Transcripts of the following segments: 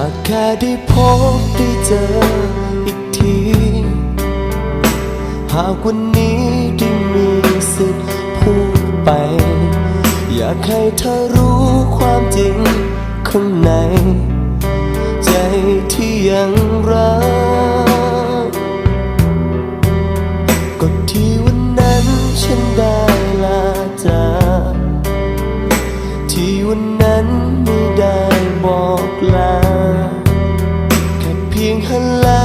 ากแค่ได้พบได้เจออีกที หากวันนี้ได้มีสิทธิ์พูดไป อยากให้เธอรู้ความจริงข้างใน ใจที่ยังรัก ยงหันหลัง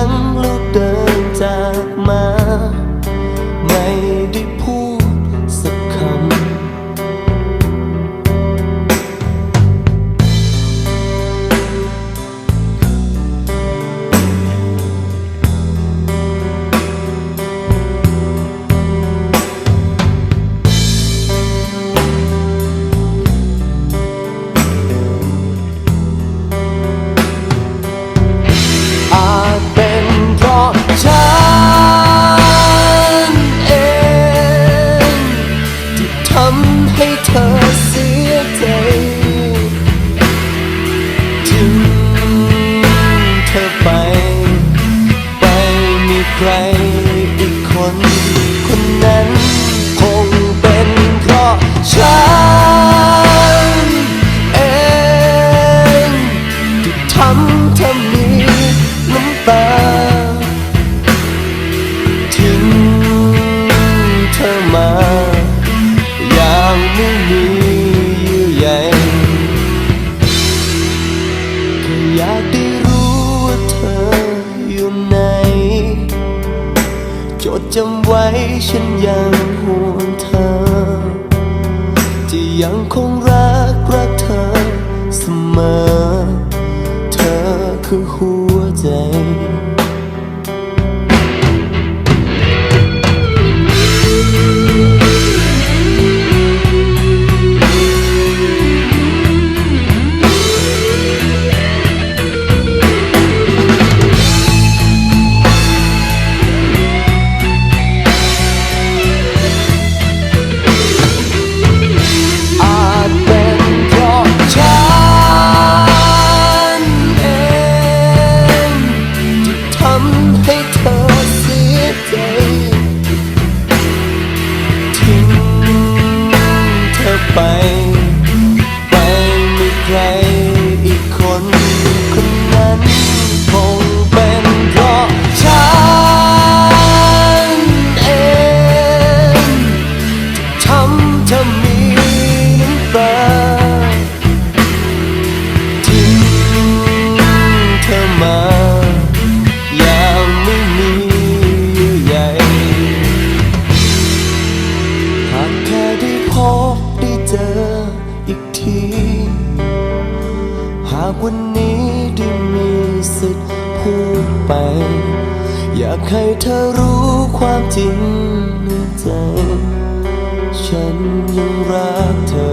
อีกคน จำไว้ฉันยังห่วงเธอ จะยังคงรักรักเธอเสมอ เธอคือหัว ไป ที หากวันนี้ได้มีสิทธิ์พูดไป อยากให้เธอรู้ความจริงในใจ ฉันยังรักเธอ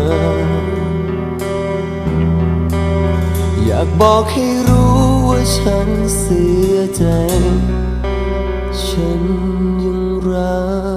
อยากบอกให้รู้ว่าฉันเสียใจ ฉันยังรัก